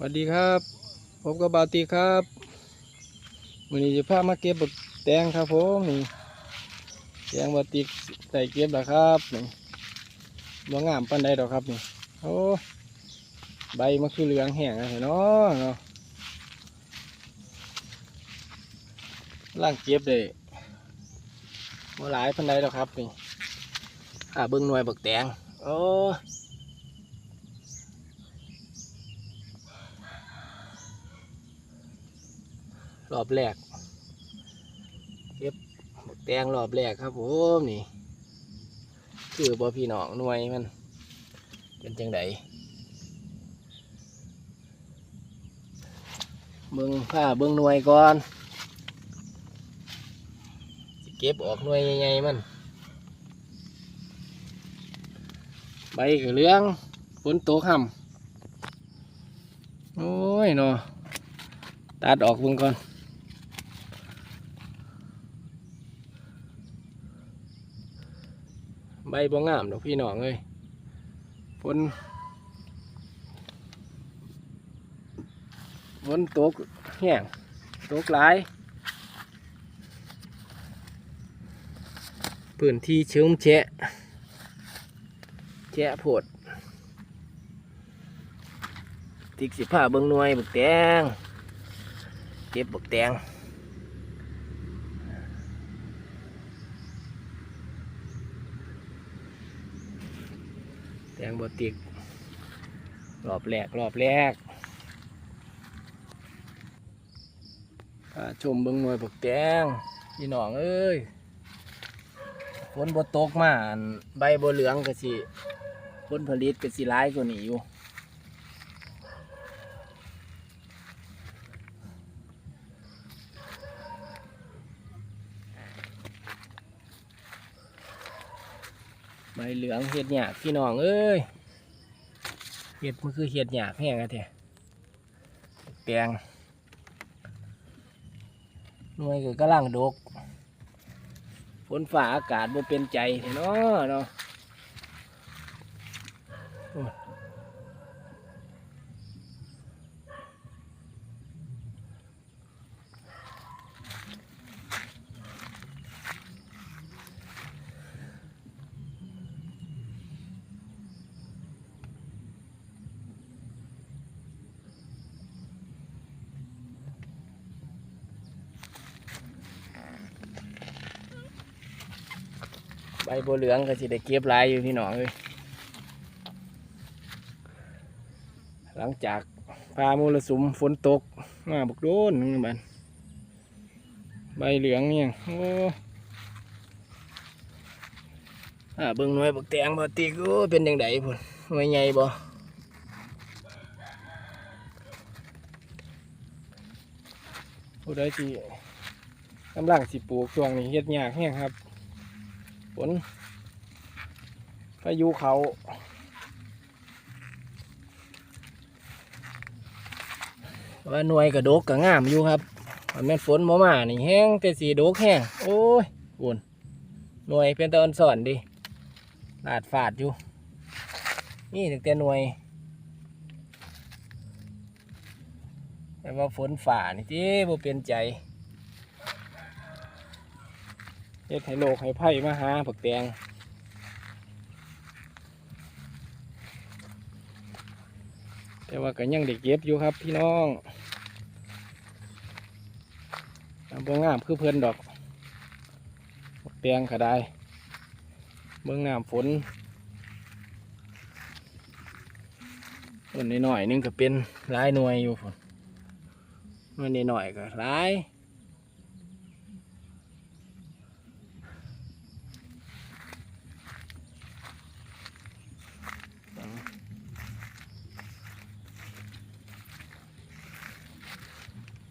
สวัสดีครับ ผมกับบาตีครับวันนี้จะพามาเก็บบักแตงครับผมนี่แตงบาตีใส่เก็บแล้วครับนี่บ่งามปานใดดอกครับนี่โอ้ใบมันคือเหลืองแห้งอะเนาะเนาะล่างเก็บได้บ่หลายปานใดดอกครับนี่อ่าเบิ่งหน่วยบักแตงโอ้ รอบแรกเก็บบักแตงรอบแรกครับผมนี่ คือบ่พี่น้องหน่วยมัน เป็นจังไดเบิ่งผ้าเบิ่งหน่วยก่อนเก็บออกหน่วยใหญ่ๆมัน ใบก็เหลืองฝนตกห่ำโอ้ยเนาะตัดออกเบิ่งก่อน ใบบ่งามดอกพี่น้องเอ้ยฝนฝนตกแห้งตกหลายพื้นที่เชื้มแฉะแฉะโพดติกสิผ้าเบิ่งหน่วยบักแตงเก็บบักแตง แตงบติกรอบแรกรอบแรกชมเบิ้งหน่วยบักแตงพี่น้องเอ้ยฝนบตกมาใบบเหลืองก็สิผลผลิตก็สิร้ายกว่านี้อยู่ ใบเหลืองเห็ดหยากพี่น้องเอ้ยเห็ดมันคือเห็ดหยากแห้งอะเถอะแตงหน่วยก็กำลังดกฝนฝ่าอากาศบ่เป็นใจเนาะเนาะ ใบบัวเหลืองก็สิได้เก็บลายอยู่พี่น้องเอ้ยหลังจากพามรสุมฝนตกมาบุกโดนนี่บันใบเหลืองเนี่ยโอ้อ่าเบิ่งหน่วยบักแตงบ่ติกโอ้เป็นยังไงพุ่นหน่วยใหญ่บ่ผู้ใดที่กำลังสิปลูกช่วงนี้เฮ็ดยากแห้งครับ ฝนพายุเขาว่าหน่วยกระดกกระงามอยู่ครับมันแม่นฝนมามานี่แห้งแต่สีดกแห้งโอ้ยบุญหน่วยเป็นตอนสอนดิลาดฝาดอยู่ นี่ถึงแต่หน่วย แต่ว่าฝนฝ่านี่ที่บ่เป็นใจ เฮ็ดให้โลกให้ไผ่มาหาผักแตงแต่ว่าก็ยังได้เก็บอยู่ครับพี่น้องบ่งามคือเพื่อนดอกผักแตงก็ได้เบิ่งน้ำฝนต้นน้อยๆนึงก็เป็นหลายหน่วยอยู่ฝนหน่วยน้อยๆก็หลาย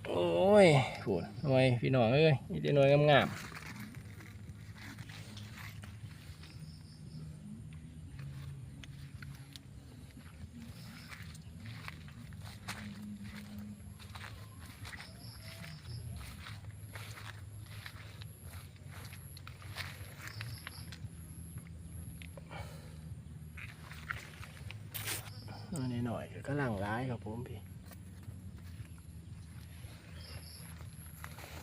โอ้ ยผูดหน่วยพี่น้องเอ้ยนี่จะหน่วยงามๆหน่อยก็กำลังร้ายครับผมพี่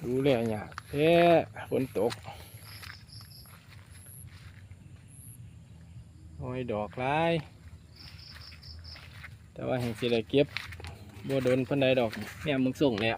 ดูแลยากแท้ฝนตกโอ้ยดอกลาย แต่ว่าแห่งสิได้เก็บบ่โดนพันใดดอกเนี่ยมึงส่งเนี่ย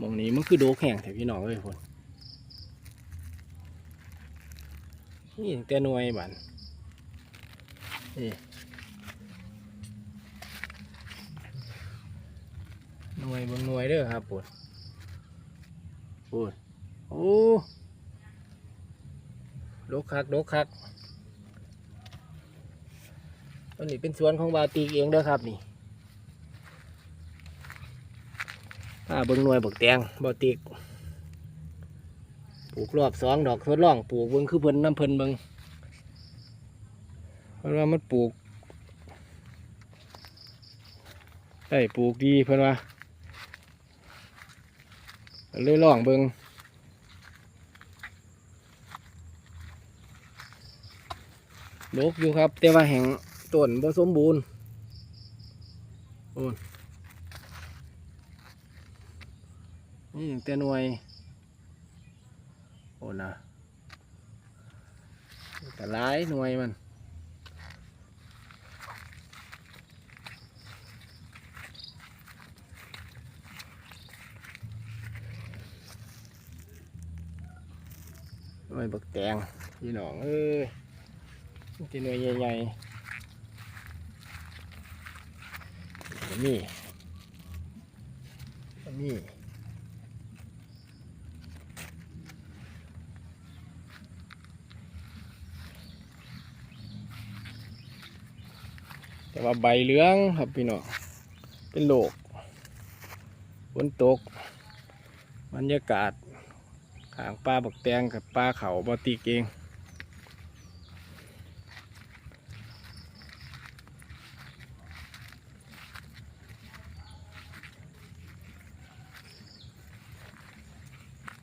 มองนี้มันคือโดกแห้งแต่พี่น้องเอ้ยคนนี่ตั้งแต่หน่วยบันนี่หน่วยบนหน่วยเด้อครับปวดปวดโอ้โดกคักโดกคักอันนี้เป็นสวนของบาตีเองเด้อครับนี่ อ่าเบิ่งหน่วยบักแตงบ่ติกปลูกรอบสองดอกทดลองปลูกเบิ่งคือเพิ่นน้ำเพิ่นเบิ่งเพราะว่ามันปลูกได้ปลูกดีเพิ่นว่าเลยลองเบิ่งลกอยู่ครับ แต่ว่าแห่งต้นบ่สมบูรณ์โอ้ นนี่ยังแต่หน่วย โอ้นะแต่หลายหน่วยมันหน่วยบักแตงพี่น้องเอ้ยที่หน่วยใหญ่ๆก็มีก็มี แต่ ว่าใบเหลืองครับพี่น้องเป็นโลกฝนตกบรรยากาศขางปลาบักแตงกับปลาเขาบอตีเกง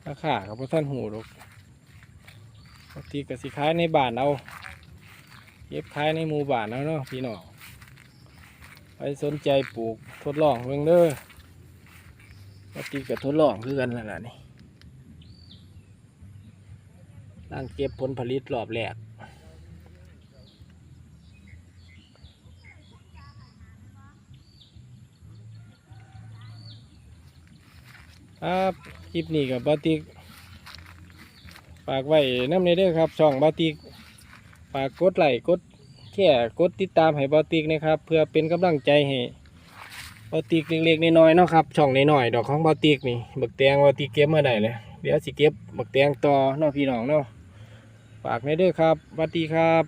ราคากับพวกท่านหูหรอกบางทีก็สิขายในบ้านเอาเก็บขายในหมู่บ้านแล้วเนาะพี่น้อง ไปสนใจปลูกทดลองเบิ่งเด้อปกติกับทดลองคือกันนั่นแหละนี่ร่างเก็บผลผลิตรอบแรกครับคลิปนี้กับบาติกฝากไว้น้ำในเด้อครับ ช่องบาติกฝากกดไลค์กด แค่กดติดตามให้บอติกนะครับ เพื่อเป็นกำลังใจให้บอติกเล็กๆน้อยๆเนาะครับช่องน้อยๆดอกของบอติกนี่บักแตงบอติกเก็บมาได้เลยเดี๋ยวสิเก็บบักแตงต่อเนาะพี่น้องเนาะฝากในเด้อครับสวัสดีครับ